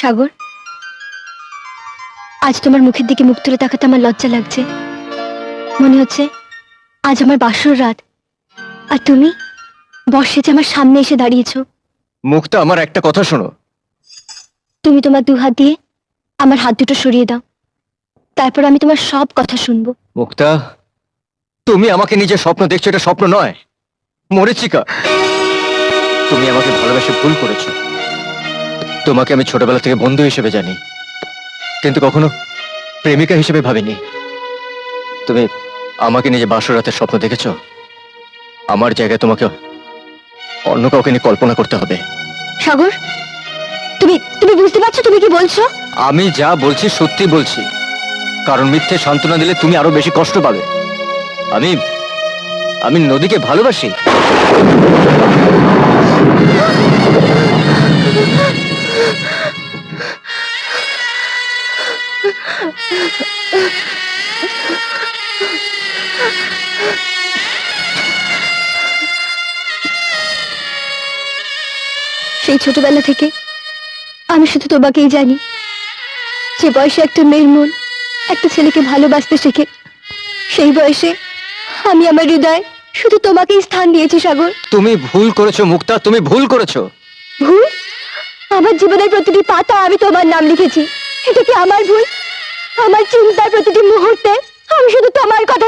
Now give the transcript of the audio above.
সাগর আজ তোমার মুখের দিকে মুখ তুলে তাকাতে আমার লজ্জা লাগছে। মনে হচ্ছে আজ আমার বাসর রাত আর তুমি বর্ষে যে আমার সামনে এসে দাঁড়িয়েছো। মুক্তা আমার একটা কথা শোনো। তুমি তোমার দু হাত দিয়ে আমার হাত দুটো সরিয়ে দাও। তারপর আমি তোমার সব কথা শুনব। মুক্তা তুমি আমাকে নিজের স্বপ্ন দেখছ এটা স্বপ্ন নয়। মরিচিকা তুমি আমাকে ভালোবেসে ভুল করেছ। তোমাকে আমি ছোটবেলা থেকে বন্ধু হিসেবে জানি। কিন্তু কখনো প্রেমিকা হিসেবে ভাবিনি। তুমি আমাকে নিজে বাসরাতের স্বপ্ন দেখেছ আমার জায়গায় তোমাকে অন্য কাউকে নিয়ে কল্পনা করতে হবে। সাগর তুমি তুমি বুঝতে পারছ তুমি কি বলছো? আমি যা বলছি সত্যি বলছি। কারণ মিথ্যে সান্ত্বনা দিলে তুমি আরও বেশি কষ্ট পাবে। আমি আমি নদীকে ভালোবাসি। সেই ছোটবেলা থেকে আমি শুধু তোমাকেই জানি যে বয়সে একটা মেয়ের মন একটা ছেলেকে ভালোবাসতে শেখে। সেই বয়সে আমি আমার হৃদয় শুধু তোমাকেই স্থান দিয়েছি সাগর। তুমি ভুল করেছ মুক্তা তুমি ভুল করেছ। ভুল? আমার জীবনের প্রতিটি পাতা আমি তোমার নাম লিখেছি। এটা কি আমার ভুল? আমার চিন্তার প্রতিটি মুহূর্তে আমি শুধু তোমার কথা